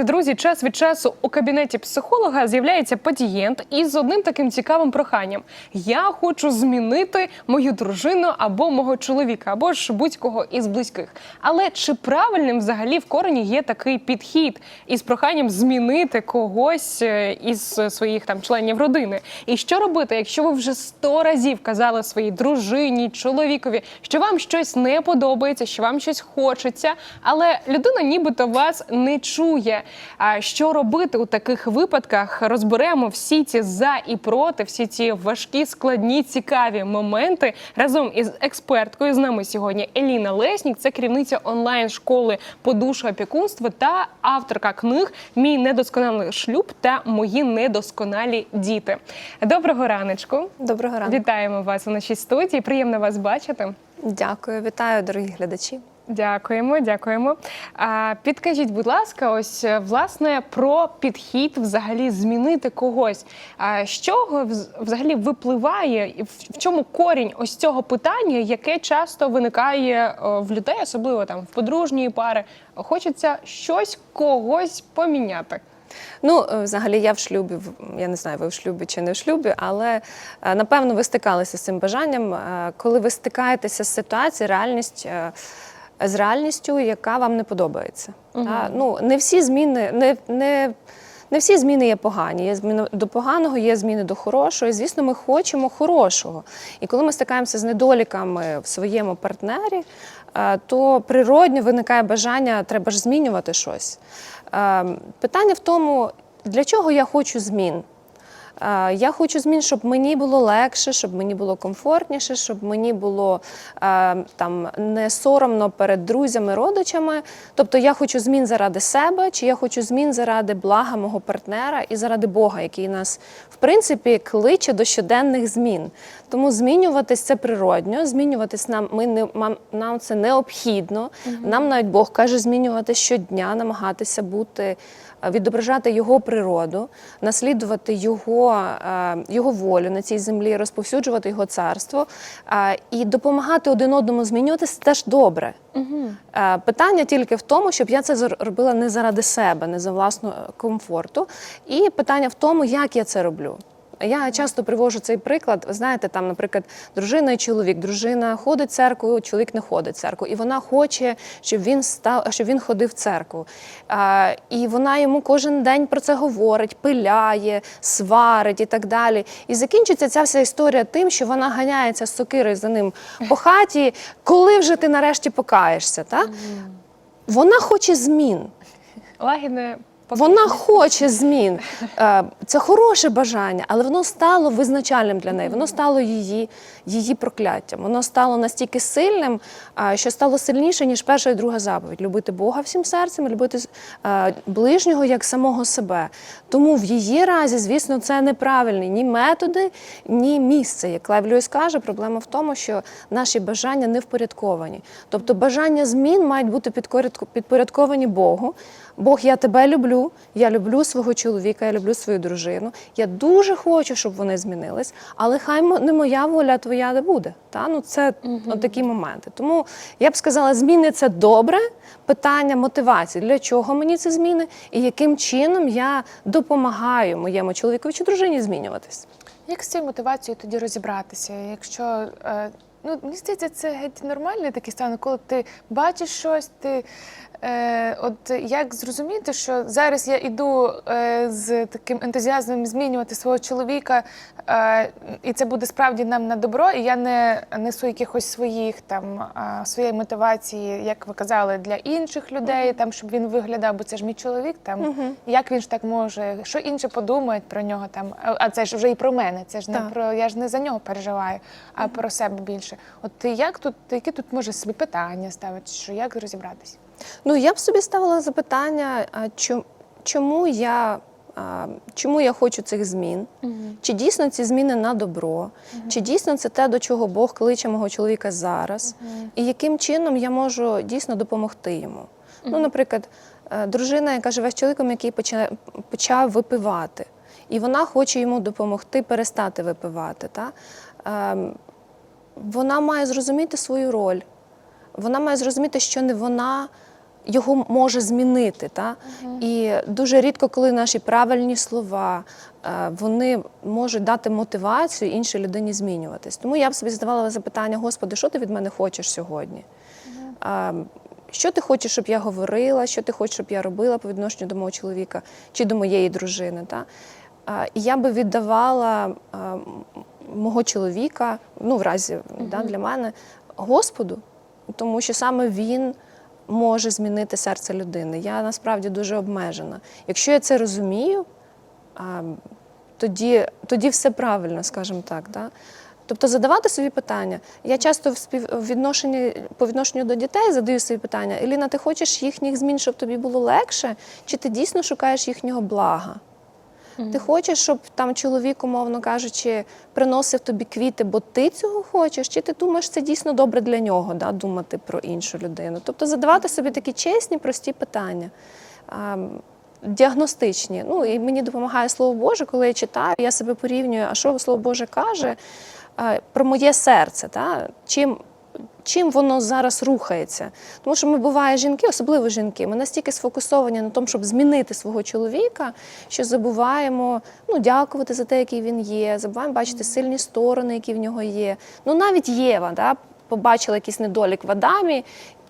знаєте, друзі, час від часу у кабінеті психолога з'являється пацієнт із одним таким цікавим проханням: я хочу змінити мою дружину або мого чоловіка, або ж будь-кого із близьких. Але чи правильним взагалі в корені є такий підхід із проханням змінити когось е, із своїх там членів родини? І що робити, якщо ви вже сто разів казали своїй дружині, чоловікові, що вам щось не подобається, що вам щось хочеться, але людина нібито вас не чує. А що робити у таких випадках? Розберемо всі ці за і проти, всі ці важкі, складні, цікаві моменти разом із експерткою. З нами сьогодні Еліна Леснік, це керівниця онлайн школи по душу опікунства та авторка книг Мій недосконалий шлюб та мої недосконалі діти. Доброго раночку. Доброго ранку. Вітаємо вас у нашій студії. Приємно вас бачити. Дякую, вітаю, дорогі глядачі. Дякуємо, дякуємо. Підкажіть, будь ласка, ось е, власне про підхід взагалі змінити когось. А, чого взагалі випливає, і в чому корінь ось цього питання, яке часто виникає в людей, особливо там в подружньої пари? Хочеться щось когось поміняти. Ну, е, взагалі, я в шлюбі, я не знаю, ви в шлюбі чи не в шлюбі, але е, напевно ви стикалися з цим бажанням, е, коли ви стикаєтеся з ситуацією, реальність. З реальністю, яка вам не подобається. Та, ну, не всі зміни, не, не, не всі зміни є погані. Є зміни до поганого, є зміни до хорошого. І, звісно, ми хочемо хорошого. І коли ми стикаємося з недоліками в своєму партнері, е, то природньо виникає бажання, треба ж змінювати щось. Е, Питання в тому, для чого я хочу змін. Я хочу змін, щоб мені було легше, щоб мені було комфортніше, щоб мені було там не соромно перед друзями, родичами. Тобто я хочу змін заради себе, чи я хочу змін заради блага мого партнера і заради Бога, який нас в принципі кличе до щоденних змін. Тому змінюватись це природньо, змінюватись нам ми не нам це необхідно. Нам навіть Бог каже змінювати щодня, намагатися бути відображати його природу, наслідувати його, е, його волю на цій землі, розповсюджувати його царство е, і допомагати один одному змінюватися теж добре. Угу. Питання тільки в тому, щоб я це зробила робила не заради себе, не за власного комфорту. І питання в тому, як я це роблю. Я часто привожу цей приклад. Ви знаєте, там, наприклад, дружина і чоловік. Дружина ходить в церкву, чоловік не ходить в церкву, і вона хоче, щоб він став, щоб він ходив в церкву. А, і вона йому кожен день про це говорить, пиляє, сварить і так далі. І закінчиться ця вся історія тим, що вона ганяється з сокирою за ним по хаті. Коли вже ти нарешті покаєшся? Та? Вона хоче змін. Лагідне Вона хоче змін. Е, Це хороше бажання, але воно стало визначальним для неї. Воно стало її, її прокляттям. Воно стало настільки сильним, що стало сильніше, ніж перша і друга заповідь. Любити Бога всім серцем, любити е, ближнього як самого себе. Тому в її разі, звісно, це неправильні ні методи, ні місце. Як Лев Льюіс каже, проблема в тому, що наші бажання не впорядковані. Тобто бажання змін мають бути підпорядковані Богу. Бог, я тебе люблю, я люблю свого чоловіка, я люблю свою дружину. Я дуже хочу, щоб вони змінились, але хай не моя воля, а твоя не буде. Та? Ну, це от такі моменти. Тому я б сказала, зміни це добре. Питання мотивації, для чого мені ці зміни, і яким чином я допомагаю моєму чоловікові чи дружині змінюватись. Як з цією мотивацією тоді розібратися? Якщо е, ну мені здається, це геть нормальний такий стан, коли ти бачиш щось, ти е, от як зрозуміти, що зараз я іду е, з таким ентузіазмом змінювати свого чоловіка, е, і це буде справді нам на добро, і я не несу якихось своїх там е, своєї мотивації, як ви казали, для інших людей, там щоб він виглядав, бо це ж мій чоловік. Там як він ж так може, що інші подумають про нього там, а це ж вже і про мене. Це ж не Так. про я ж не за нього переживаю, а про себе більше. От як тут, які тут може собі питання ставити, що як розібратися? Ну, я б собі ставила запитання, а чому я. Чому я хочу цих змін? Чи дійсно ці зміни на добро? Чи дійсно це те, до чого Бог кличе мого чоловіка зараз? І яким чином я можу дійсно допомогти йому? Ну, наприклад, е, дружина, яка живе з чоловіком, який почав випивати, і вона хоче йому допомогти перестати випивати. Та? Вона має зрозуміти свою роль. Вона має зрозуміти, що не вона його може змінити. Та? І дуже рідко, коли наші правильні слова е, вони можуть дати мотивацію іншій людині змінюватись. Тому я б собі задавала запитання: Господи, що ти від мене хочеш сьогодні? А, Що ти хочеш, щоб я говорила, що ти хочеш, щоб я робила по відношенню до мого чоловіка чи до моєї дружини? Та? І я би віддавала мого чоловіка, ну, в разі да, для мене, Господу, тому що саме він може змінити серце людини. Я насправді дуже обмежена. Якщо я це розумію, тоді, тоді все правильно, скажімо так. Да? Тобто задавати собі питання. Я часто в співвідношенні по відношенню до дітей задаю собі питання: Еліна, ти хочеш їхніх змін, щоб тобі було легше, чи ти дійсно шукаєш їхнього блага? Ти хочеш, щоб там чоловік, умовно кажучи, приносив тобі квіти, бо ти цього хочеш, чи ти думаєш, це дійсно добре для нього, да, думати про іншу людину? Тобто задавати собі такі чесні, прості питання. Діагностичні. Ну і мені допомагає Слово Боже, коли я читаю, я себе порівнюю, а що Слово Боже каже про моє серце, та? чим, чим воно зараз рухається. Тому що ми буває жінки, особливо жінки, ми настільки сфокусовані на тому, щоб змінити свого чоловіка, що забуваємо ну, дякувати за те, який він є, забуваємо бачити сильні сторони, які в нього є. Ну навіть Єва да, побачила якийсь недолік в Адамі.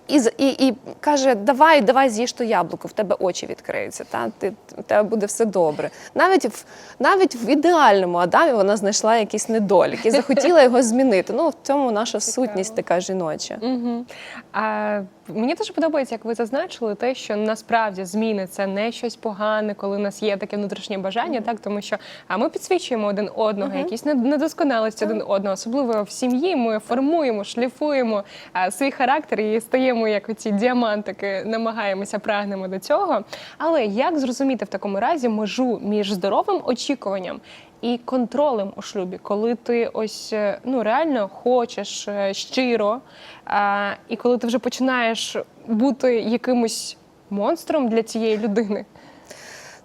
І, і, і каже: давай, давай з'їж то яблуко, в тебе очі відкриються, та ти у тебе буде все добре. Навіть в навіть в ідеальному Адамі вона знайшла якийсь недолік і захотіла його змінити. Ну в цьому наша сутність така жіноча. Угу. А, мені дуже подобається, як ви зазначили, те, що насправді зміни це не щось погане, коли у нас є таке внутрішнє бажання, так тому що а ми підсвічуємо один одного, якісь нед- недосконалості один одного, особливо в сім'ї. Ми формуємо, шліфуємо а, свій характер і стаємо як оці діамантики, намагаємося, прагнемо до цього. Але як зрозуміти в такому разі межу між здоровим очікуванням? і контролем у шлюбі, коли ти ось е, ну реально хочеш е, щиро, а, і коли ти вже починаєш бути якимось монстром для цієї людини.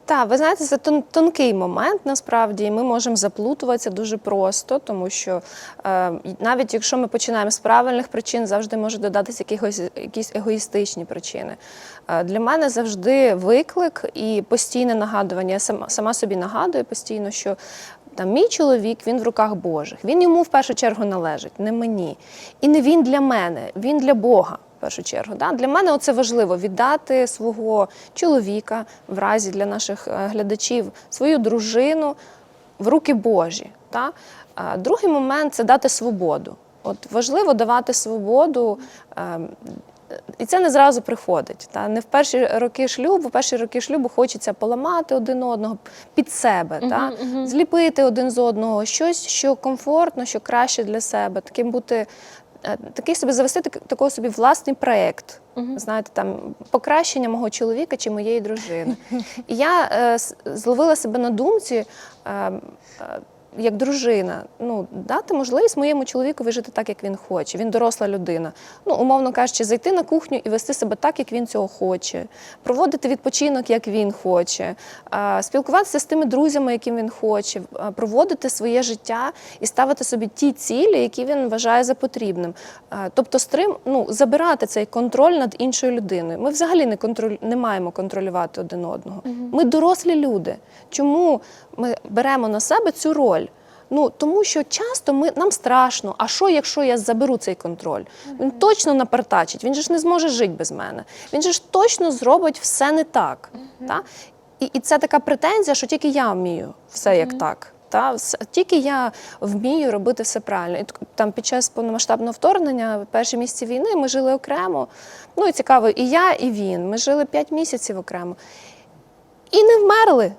Так, ви знаєте, це тон- тонкий момент насправді, і ми можемо заплутуватися дуже просто, тому що е, навіть якщо ми починаємо з правильних причин, завжди може додатися якихось, якісь егоїстичні причини. Е, для мене завжди виклик і постійне нагадування. Я сама, сама собі нагадую постійно, що там мій чоловік він в руках Божих. Він йому в першу чергу належить, не мені. І не він для мене, він для Бога. В першу чергу, Да? для мене це важливо віддати свого чоловіка в разі для наших е, глядачів, свою дружину в руки Божі. Да? Другий момент це дати свободу. От важливо давати свободу. ем, і це не зразу приходить. Та не в перші роки шлюбу, в перші роки шлюбу хочеться поламати один одного під себе, та зліпити один з одного щось, що комфортно, що краще для себе, таким бути. Е, Такий собі завести так- такого собі власний проєкт, знаєте, там покращення мого чоловіка чи моєї дружини. І я е, зловила себе на думці, е, як дружина, ну дати можливість моєму чоловікові жити так, як він хоче. Він доросла людина. Ну, умовно кажучи, зайти на кухню і вести себе так, як він цього хоче, проводити відпочинок, як він хоче, спілкуватися з тими друзями, яким він хоче, проводити своє життя і ставити собі ті цілі, які він вважає за потрібним. Тобто, стрим, ну, забирати цей контроль над іншою людиною. Ми взагалі не контроль не маємо контролювати один одного. Ми дорослі люди. Чому ми беремо на себе цю роль? Ну тому що часто ми нам страшно. А що, якщо я заберу цей контроль? Він точно напартачить. Він же ж не зможе жити без мене. Він же ж точно зробить все не так. Та? І, і це така претензія, що тільки я вмію все як так. Та тільки я вмію робити все правильно. І там під час повномасштабного вторгнення, перші місяці війни, ми жили окремо. Ну і цікаво, і я, і він. Ми жили 5 місяців окремо. І не вмерли.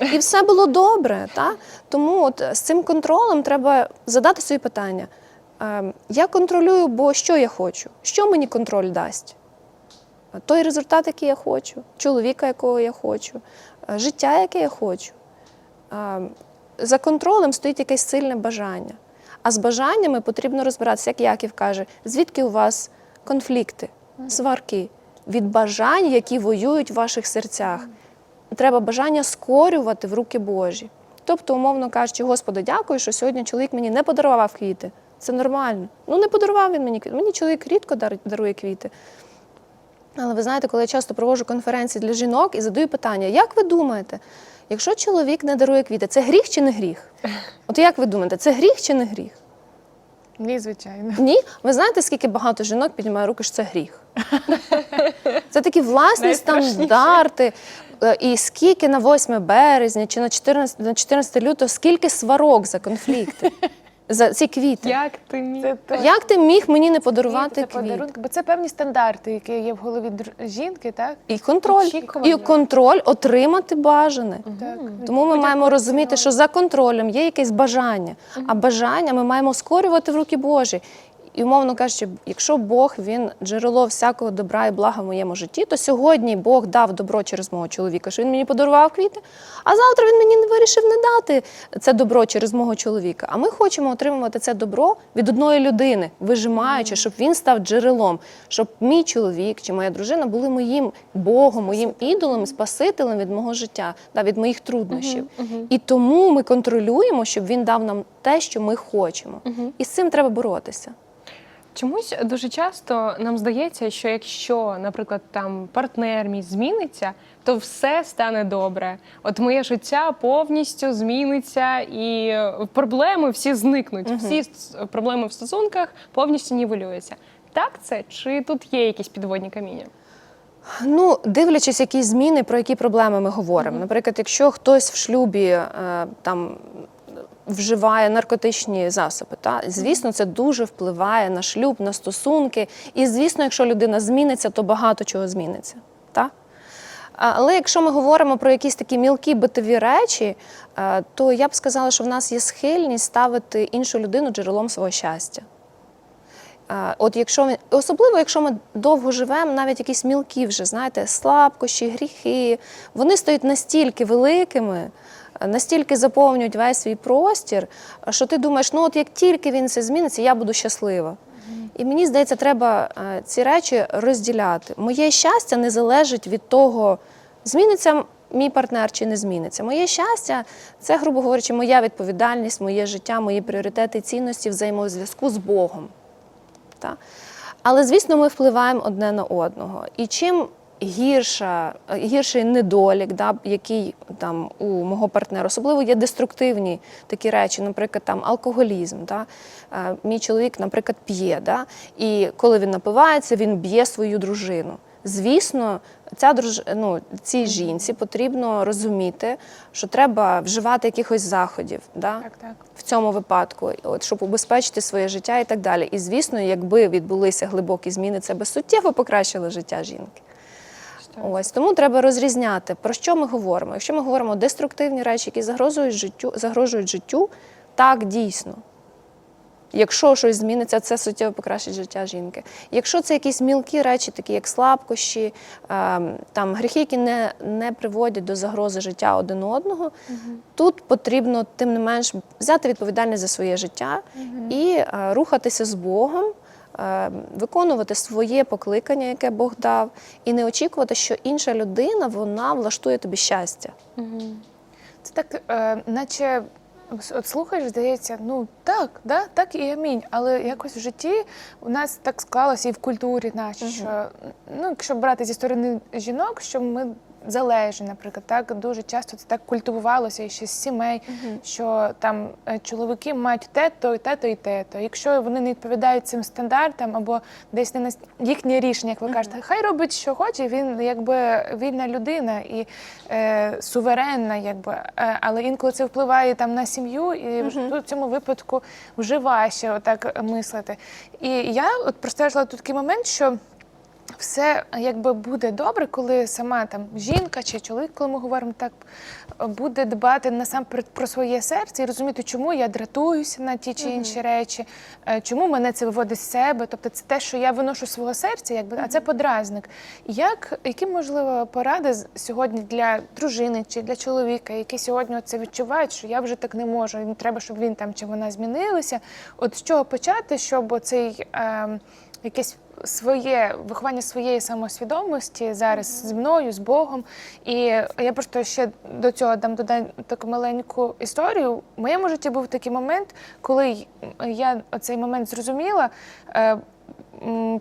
І все було добре. Та? Тому от з цим контролем треба задати собі питання. Ем, Я контролюю, бо що я хочу? Що мені контроль дасть? Той результат, який я хочу, чоловіка, якого я хочу, е, життя, яке я хочу. Ем, За контролем стоїть якесь сильне бажання. А з бажаннями потрібно розбиратися, як Яків каже, звідки у вас конфлікти, сварки від бажань, які воюють в ваших серцях. Треба бажання скорювати в руки Божі. Тобто, умовно кажучи, Господи, дякую, що сьогодні чоловік мені не подарував квіти. Це нормально. Ну, не подарував він мені квіти. Мені чоловік рідко дарує квіти. Але ви знаєте, коли я часто проводжу конференції для жінок і задаю питання, як ви думаєте, якщо чоловік не дарує квіти, це гріх чи не гріх? От як ви думаєте, це гріх чи не гріх? Ні, звичайно. Ні, ви знаєте, скільки багато жінок піднімає руки, що це гріх. Це такі власні стандарти. Е, І скільки на 8 березня чи на 14, на 14 лютого, скільки сварок за конфлікти, за ці квіти. Як ти міг? Це то- Як ти міг мені не подарувати це квіт? подарунки, бо це певні стандарти, які є в голові др- жінки, так? І контроль, Очікування. і контроль отримати бажане. Так. Тому ми маємо розуміти, що за контролем є якесь бажання, а бажання ми маємо скорювати в руки Божі. І умовно кажучи, якщо Бог він джерело всякого добра і блага в моєму житті, то сьогодні Бог дав добро через мого чоловіка, що він мені подарував квіти, а завтра він мені вирішив не дати це добро через мого чоловіка. А ми хочемо отримувати це добро від одної людини, вижимаючи, щоб він став джерелом, щоб мій чоловік чи моя дружина були моїм Богом, моїм ідолом, спасителем від мого життя, да, від моїх труднощів. І тому ми контролюємо, щоб він дав нам те, що ми хочемо. І з цим треба боротися. Чомусь дуже часто нам здається, що якщо, наприклад, там партнер мій зміниться, то все стане добре. От моє життя повністю зміниться, і проблеми всі зникнуть. Всі проблеми в стосунках повністю нівелюються. Так це чи тут є якісь підводні каміння? Ну, дивлячись, які зміни, про які проблеми ми говоримо. Наприклад, якщо хтось в шлюбі е, там вживає наркотичні засоби, та звісно, це дуже впливає на шлюб, на стосунки. І звісно, якщо людина зміниться, то багато чого зміниться. Та? Але якщо ми говоримо про якісь такі мілкі битові речі, е, то я б сказала, що в нас є схильність ставити іншу людину джерелом свого щастя. От якщо особливо, якщо ми довго живемо, навіть якісь мілкі вже, знаєте, слабкощі, гріхи, вони стають настільки великими, е, настільки заповнюють весь свій простір, що ти думаєш, ну от як тільки він це зміниться, я буду щаслива. І мені здається, треба е, ці речі розділяти. Моє щастя не залежить від того, зміниться мій партнер чи не зміниться. Моє щастя це, грубо говорячи, моя відповідальність, моє життя, мої пріоритети, цінності взаємозв'язку з Богом. Та? Але, звісно, ми впливаємо одне на одного. І чим гірша, гірший недолік, да, який там у мого партнера, особливо є деструктивні такі речі, наприклад, там алкоголізм. Да? Е, Мій чоловік, наприклад, п'є. Да? І коли він напивається, він б'є свою дружину. Звісно, ця друж... ну, цій жінці потрібно розуміти, що треба вживати якихось заходів. Да? Так, так. в цьому випадку, от щоб убезпечити своє життя і так далі. І звісно, якби відбулися глибокі зміни, це би суттєво покращило життя жінки. Ось тому треба розрізняти, про що ми говоримо. Якщо ми говоримо деструктивні речі, які загрожують життю, загрожують життю, так дійсно. Якщо щось зміниться, це суттєво покращить життя жінки. Якщо це якісь мілкі речі, такі як слабкощі, ем, там гріхи, які не, не приводять до загрози життя один одного, тут потрібно тим не менш взяти відповідальність за своє життя і е, рухатися з Богом, виконувати своє покликання, яке Бог дав, і не очікувати, що інша людина вона влаштує тобі щастя. Це так, е, наче от слухаєш, здається, ну так, да, так і амінь. Але якось в житті у нас так склалося і в культурі нашій, що ну, якщо брати зі сторони жінок, що ми залежні, наприклад, так дуже часто це так культивувалося і ще з сімей, що там е, чоловіки мають те-то, і те-то, і те-то. Якщо вони не відповідають цим стандартам або десь не на їхнє рішення, як ви кажете, хай робить, що хоче. Він якби вільна людина і е, суверенна, якби, е, але інколи це впливає там на сім'ю, і в- тут в цьому випадку вже важче отак мислити. І я от простежила тут такий момент, що все якби буде добре, коли сама там жінка чи чоловік, коли ми говоримо так, буде дбати насамперед про своє серце і розуміти, чому я дратуюся на ті чи інші речі, е, чому мене це виводить з себе. Тобто це те, що я виношу з свого серця, якби, а це подразник. Як, які можливо поради сьогодні для дружини чи для чоловіка, які сьогодні це відчувають, що я вже так не можу, і треба, щоб він там чи вона змінилися. От з чого почати, щоб оцей е, якесь своє виховання своєї самосвідомості зараз зі мною, з Богом. І я просто ще до цього дам додам таку маленьку історію. В моєму житті був такий момент, коли я оцей момент зрозуміла. е,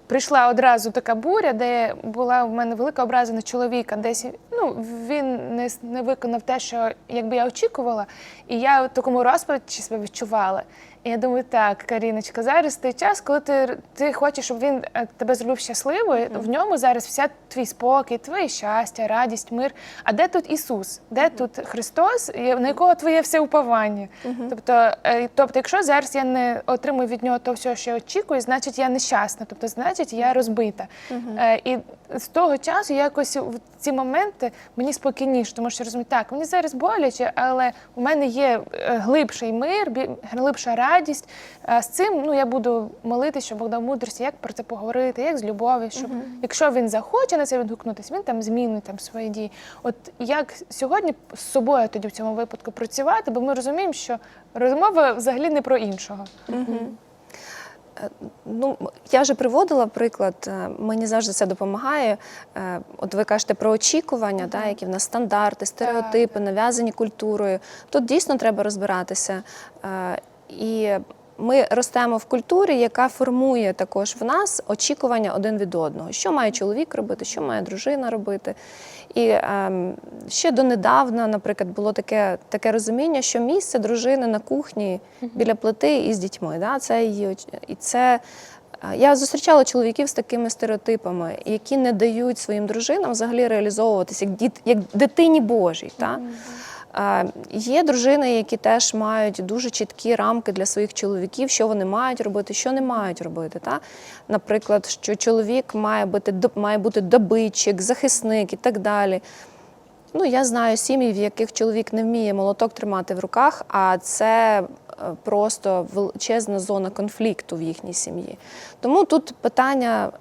прийшла одразу така буря, де була в мене велика образа на чоловіка, десь ну, він не, не виконав те, що якби я очікувала, і я в такому розпачі себе відчувала. Я думаю, так, Каріночка, зараз той час, коли ти, ти хочеш, щоб він е, тебе зробив щасливою, в ньому зараз вся твій спокій, твоє щастя, радість, мир. А де тут Ісус? Де тут Христос, на якого твоє все уповання? Тобто, е, тобто, якщо зараз я не отримую від нього того всього, що я очікую, значить я нещасна, тобто, значить, я розбита. Е, І з того часу якось в ці моменти мені спокійніше, тому що розумію, так, мені зараз боляче, але у мене є е, глибший мир, глибша радість. А з цим ну, я буду молитися, щоб Бог дав мудрості, як про це поговорити, як з любов'ю, щоб якщо він захоче на це відгукнутися, він там змінить там свої дії. От як сьогодні з собою тоді в цьому випадку працювати, бо ми розуміємо, що розмова взагалі не про іншого. Ну, я вже приводила приклад, е, мені завжди це допомагає. Е, От ви кажете про очікування, да, які в нас стандарти, стереотипи, нав'язані культурою. Тут дійсно треба розбиратися. Е, І ми ростемо в культурі, яка формує також в нас очікування один від одного. Що має чоловік робити, що має дружина робити. І ем, ще донедавна, наприклад, було таке, таке розуміння, що місце дружини на кухні біля плити і з дітьми. Да? Це її і це. е, Я зустрічала чоловіків з такими стереотипами, які не дають своїм дружинам взагалі реалізовуватися як, діт, як дитині Божій. Та? Є дружини, які теж мають дуже чіткі рамки для своїх чоловіків, що вони мають робити, що не мають робити. Та? Наприклад, що чоловік має бути, має бути добитчик, захисник і так далі. Ну, я знаю сім'ї, в яких чоловік не вміє молоток тримати в руках, а це е, просто величезна зона конфлікту в їхній сім'ї. Тому тут питання.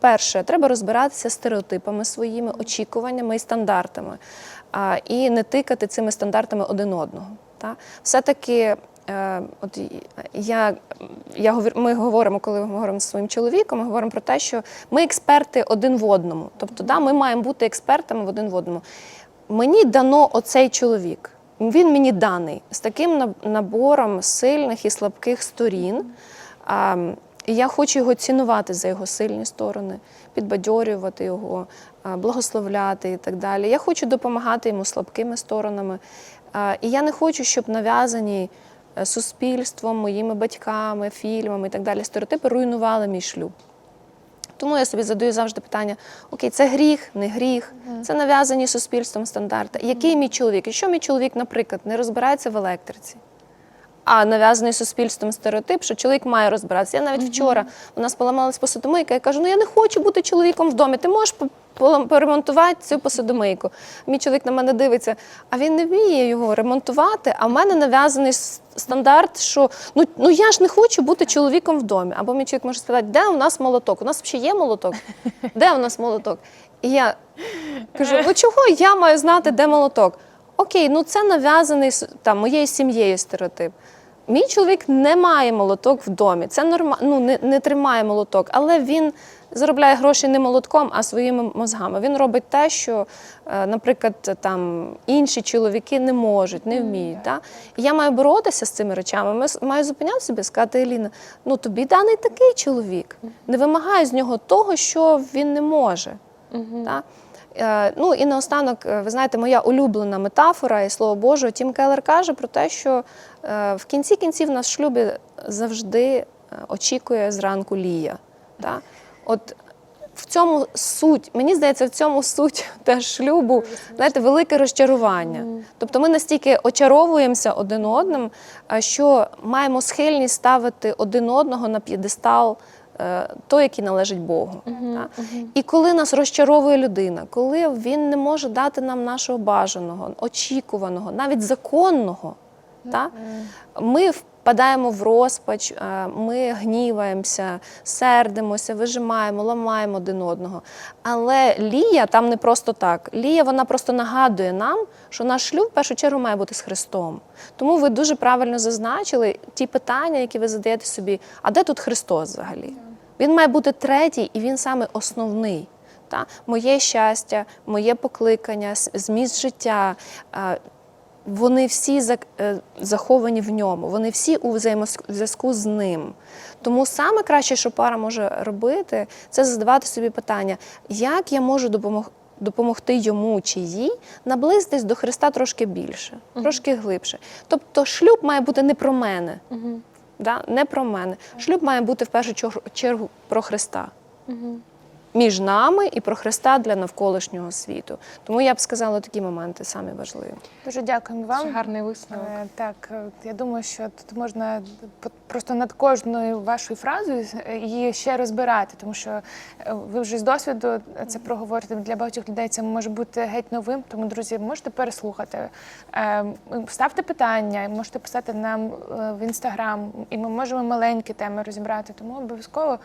Перше, треба розбиратися стереотипами своїми, очікуваннями і стандартами, і не тикати цими стандартами один одного. Та? Все-таки, е, от я, я, ми говоримо, коли ми говоримо з своїм чоловіком, ми говоримо про те, що ми експерти один в одному. Тобто, да, ми маємо бути експертами в один в одному. Мені дано оцей чоловік. Він мені даний з таким наб- набором сильних і слабких сторін. І я хочу його цінувати за його сильні сторони, підбадьорювати його, благословляти і так далі. Я хочу допомагати йому слабкими сторонами. І я не хочу, щоб нав'язані е, суспільством, моїми батьками, фільмами і так далі стереотипи руйнували мій шлюб. Тому я собі задаю завжди питання: окей, це гріх, не гріх, це нав'язані суспільством стандарти. Який мій чоловік? Якщо мій чоловік, наприклад, не розбирається в електриці, а нав'язаний суспільством стереотип, що чоловік має розбиратися. Я навіть вчора у нас поламалась посудомийка, я кажу: ну я не хочу бути чоловіком в домі. Ти можеш по- поремонтувати цю посудомийку. Мій чоловік на мене дивиться, а він не вміє його ремонтувати. А в мене нав'язаний стандарт, що ну, ну я ж не хочу бути чоловіком в домі. Або мій чоловік може спитати, де у нас молоток? У нас взагалі є молоток? Де у нас молоток? І я кажу: ну чого я маю знати, де молоток? Окей, ну це нав'язаний там моєю сім'єю стереотип. Мій чоловік не має молоток в домі. Це норма... ну, не, не тримає молоток, але він заробляє гроші не молотком, а своїми мозгами. Він робить те, що, е, наприклад, там інші чоловіки не можуть, не вміють. Да? І я маю боротися з цими речами. Маю зупиняти себе, і сказати, Еліна, ну тобі даний такий чоловік. Не вимагай з нього того, що він не може. Та? Е, Ну і наостанок, е, ви знаєте, моя улюблена метафора і слово Боже, Тім Келлер каже про те, що е, в кінці кінців нас шлюбі завжди е, очікує зранку Лія. Та? От в цьому суть, мені здається, в цьому суть теж шлюбу, знаєте, велике розчарування. Тобто ми настільки очаровуємося один одним, що маємо схильність ставити один одного на п'єдестал е, той, який належить Богу. та? І коли нас розчаровує людина, коли він не може дати нам нашого бажаного, очікуваного, навіть законного, та? ми впадаємо в розпач, е, ми гніваємося, сердимося, вижимаємо, ламаємо один одного. Але Лія там не просто так. Лія вона просто нагадує нам, що наш шлюб в першу чергу має бути з Христом. Тому ви дуже правильно зазначили ті питання, які ви задаєте собі, а де тут Христос взагалі? Він має бути третій, і він саме основний. Та? Моє щастя, моє покликання, зміст життя. Вони всі е, заховані в ньому, вони всі у взаємозв'язку з ним. Тому саме краще, що пара може робити, це задавати собі питання, як я можу допомогти. Допомогти йому чи їй наблизитись до Христа трошки більше, трошки глибше. Тобто, шлюб має бути не про мене, да? не про мене. Шлюб має бути в першу чергу про Христа між нами і про Христа для навколишнього світу. Тому я б сказала, такі моменти самі важливі. Дуже дякуємо Це гарний висновок. Е, Так, е, я думаю, що тут можна просто над кожною вашою фразою е, її ще розбирати, тому що ви вже з досвіду це проговорите. Для багатьох людей це може бути геть новим. Тому, друзі, можете переслухати. Е, Ставте питання, можете писати нам в інстаграм, і ми можемо маленькі теми розібрати. Тому обов'язково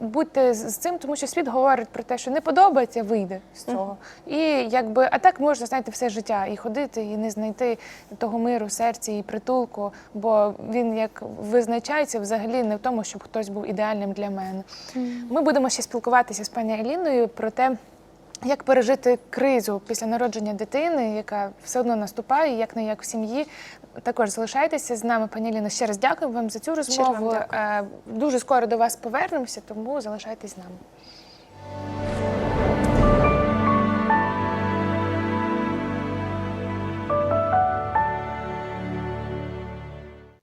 будьте з цим, тому що світ говорить про те, що не подобається, вийде з цього. І якби, а так можна знаєте, все життя і ходити, і не знайти того миру в серці і притулку, бо він як визначається взагалі не в тому, щоб хтось був ідеальним для мене. Ми будемо ще спілкуватися з пані Еліною про те. Як пережити кризу після народження дитини, яка все одно наступає, як не як в сім'ї. Також залишайтеся з нами, пані Ліно. Ще раз дякую вам за цю розмову. Е, Дуже скоро до вас повернемося, тому залишайтесь з нами.